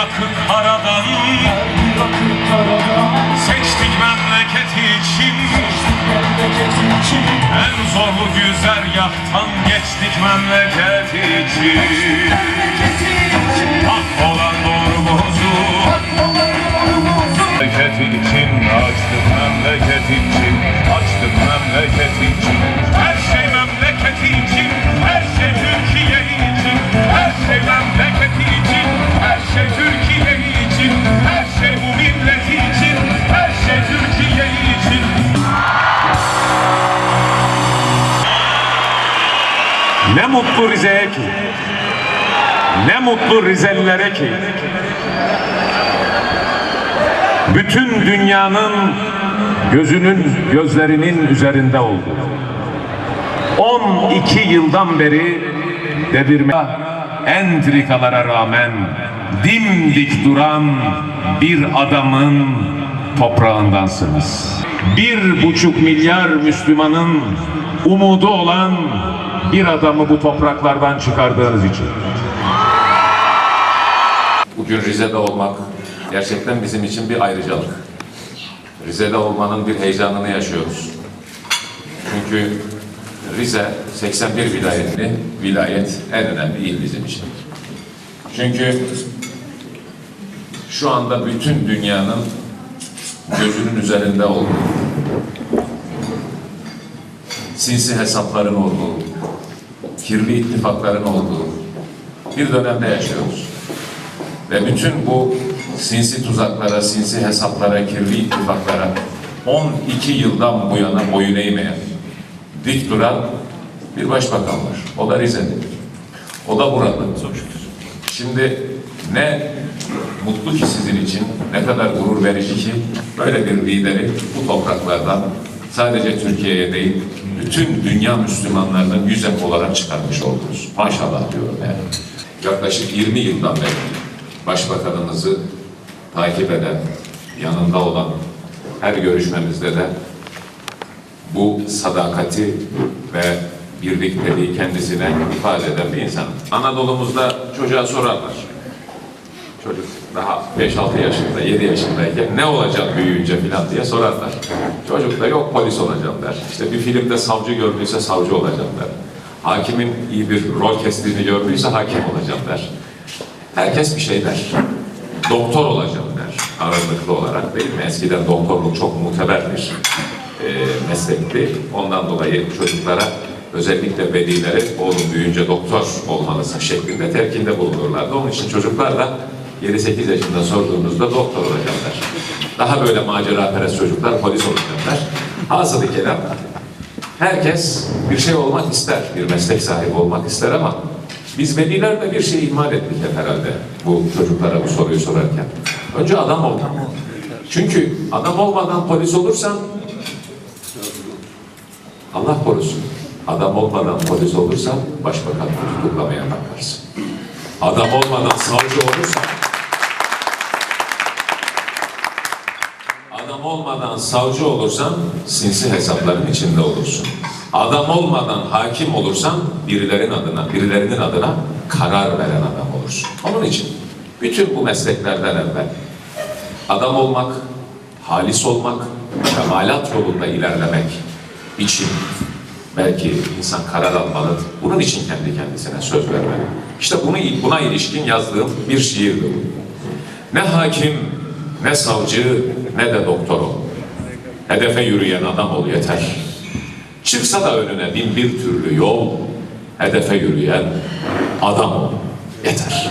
akıp karadan Seçtik memleketi için. En zorlu güzergahtan geçtik memleket için. Hak olan doğrumuzu. Memleket için. Ne mutlu Rize'ye ki. Ne mutlu Rizelilere ki. Bütün dünyanın gözünün gözlerinin üzerinde oldu. 12 yıldan beri devirme entrikalara rağmen dimdik duran bir adamın toprağındansınız. Bir buçuk milyar Müslümanın umudu olan bir adamı bu topraklardan çıkardığınız için. Bugün Rize'de olmak gerçekten bizim için bir ayrıcalık. Rize'de olmanın bir heyecanını yaşıyoruz. Çünkü Rize 81 vilayetli vilayet en önemli il bizim için. Çünkü şu anda bütün dünyanın gözünün üzerinde olduğu, sinsi hesapların olduğu, kirli ittifakların olduğu bir dönemde yaşıyoruz. Ve bütün bu sinsi tuzaklara, sinsi hesaplara, kirli ittifaklara 12 yıldan bu yana boyun eğmeyen, dik duran bir başbakan var. O da Rize'de. O da burada. Şimdi ne mutlu ki sizin için, ne kadar gurur verici ki böyle bir lideri bu topraklardan sadece Türkiye'ye değil, bütün dünya Müslümanlarının yüzek olarak çıkarmış oldunuz. Maşallah diyorum yani. Yaklaşık 20 yıldan beri başbakanımızı takip eden, yanında olan her görüşmemizde de bu sadakati ve birlikteliği kendisine ifade eden bir insan. Anadolu'muzda çocuğa sorarlar. Çocuk daha 5-6 yaşında, 7 yaşındayken ne olacak büyüyünce filan diye sorarlar. Çocuk da yok polis olacağım der. İşte bir filmde savcı gördüyse savcı olacağım der. Hakimin iyi bir rol kestiğini gördüyse hakim olacağım der. Herkes bir şey der. Doktor olacağım der ağırlıklı olarak değil mi? Eskiden doktorluk çok muteber bir e, meslekti. Ondan dolayı çocuklara özellikle velilere oğlum büyüyünce doktor olmalısın şeklinde telkinde bulunurlardı. Onun için çocuklar da 7-8 yaşında sorduğunuzda doktor olacağım der. Daha böyle macera perest çocuklar polis olacağım der. Hasılı kelam herkes bir şey olmak ister, bir meslek sahibi olmak ister ama biz veliler de bir şey ihmal ettik herhalde bu çocuklara bu soruyu sorarken. Önce adam ol. Çünkü adam olmadan polis olursan Allah korusun. Adam olmadan polis olursan başbakan tutuklamaya bakarsın. Adam olmadan savcı olursan Adam olmadan savcı olursan sinsi hesapların içinde olursun. Adam olmadan hakim olursan birilerin adına, birilerinin adına karar veren adam olursun. Onun için bütün bu mesleklerden evvel adam olmak, halis olmak, kemalat yolunda ilerlemek için belki insan karar almalı. Bunun için kendi kendisine söz vermeli. İşte bunu buna ilişkin yazdığım bir şiirdi bu. Ne hakim, ne savcı, ne de doktor ol. Hedefe yürüyen adam ol yeter. Çıksa da önüne bin bir türlü yol, hedefe yürüyen adam ol yeter.